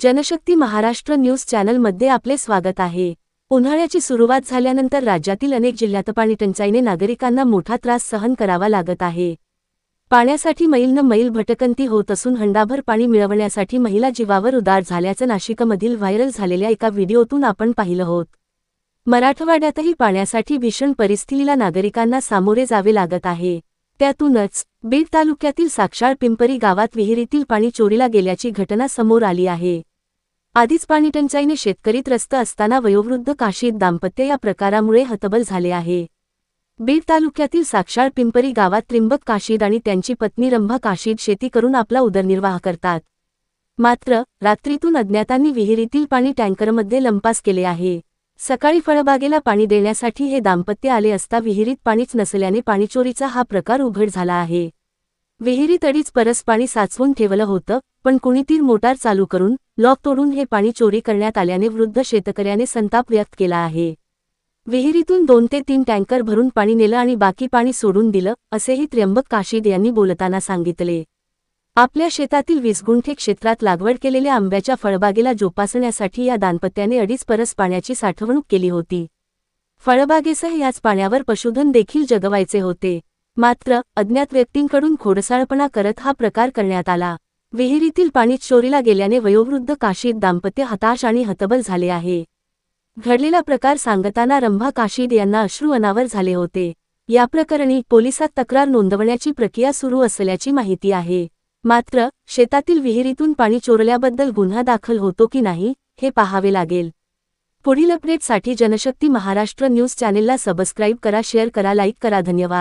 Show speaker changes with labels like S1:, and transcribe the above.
S1: Janshakti Maharashtra news चॅनलमध्ये आपले स्वागत आहे. उन्हाळ्याची सुरुवात झाल्यानंतर राज्यातील अनेक जिल्ह्यात पाणी टंचाईने नागरिकांना मोठा त्रास सहन करावा लागत आहे. पाण्यासाठी मैलनं मैल भटकंती होत असून हंडाभर पाणी मिळवण्यासाठी महिला जीवावर उदार झाल्याचं नाशिकमधील व्हायरल झालेल्या एका व्हिडिओतून आपण पाहिलं होत. मराठवाड्यातही पाण्यासाठी भीषण परिस्थितीला नागरिकांना सामोरे जावे लागत आहे. त्यातूनच बीड तालुक्यातील साक्षाळ पिंपरी गावात विहिरीतील पाणी चोरीला गेल्याची घटना समोर आली आहे. आधीच पाणीटंचाईने शेतकरी त्रस्त असताना वयोवृद्ध काशीद दाम्पत्य या प्रकारामुळे हतबल झाले आहे. बीड तालुक्यातील साक्षाळ पिंपरी गावात त्रिंबक काशीद आणि त्यांची पत्नी रंभा काशीद शेती करून आपला उदरनिर्वाह करतात. मात्र रात्रीतून अज्ञातांनी विहिरीतील पाणी टँकरमध्ये लंपास केले आहे. सकाळी फळबागेला पाणी देण्यासाठी हे दाम्पत्य आले असता विहिरीत पाणीच नसल्याने पाणीचोरीचा हा प्रकार उघड झाला आहे. विहिरीत अडीच परस पाणी साचवून ठेवलं होतं पण कुणीतील मोटार चालू करून लॉक तोडून हे पाणी चोरी करण्यात आल्याने वृद्ध शेतकऱ्याने संताप व्यक्त केला आहे. विहिरीतून दोन ते तीन टँकर भरून पाणी नेलं आणि बाकी पाणी सोडून दिलं असेही त्र्यंबक काशीद यांनी बोलताना सांगितले. आपल्या शेतातील वीस गुंठे क्षेत्रात लागवड केलेल्या आंब्याच्या फळबागेला जोपासण्यासाठी या दाम्पत्याने अडीच परस पाण्याची साठवणूक केली होती. फळबागेसह याच पाण्यावर पशुधन देखील जगवायचे होते. मात्र अज्ञात व्यक्तींकडून खोडसाळपणा करत हा प्रकार करण्यात आला. विहिरीतील पाणी चोरीला गेल्याने वयोवृद्ध काशीद दाम्पत्य हताश आणि हतबल झाले आहे. घडलेला प्रकार सांगताना रंभा काशीद यांना अश्रू अनावर झाले होते. या प्रकरणी पोलिसात तक्रार नोंदवण्याची प्रक्रिया सुरू असल्याची माहिती आहे. मात्र शेतातील विहिरीतून पाणी चोरल्याबद्दल गुन्हा दाखल होतो की नाही हे पाहावे लागेल. पुढील अपडेटसाठी जनशक्ती महाराष्ट्र न्यूज चॅनेलला सबस्क्राईब करा शेअर करा लाईक करा धन्यवाद.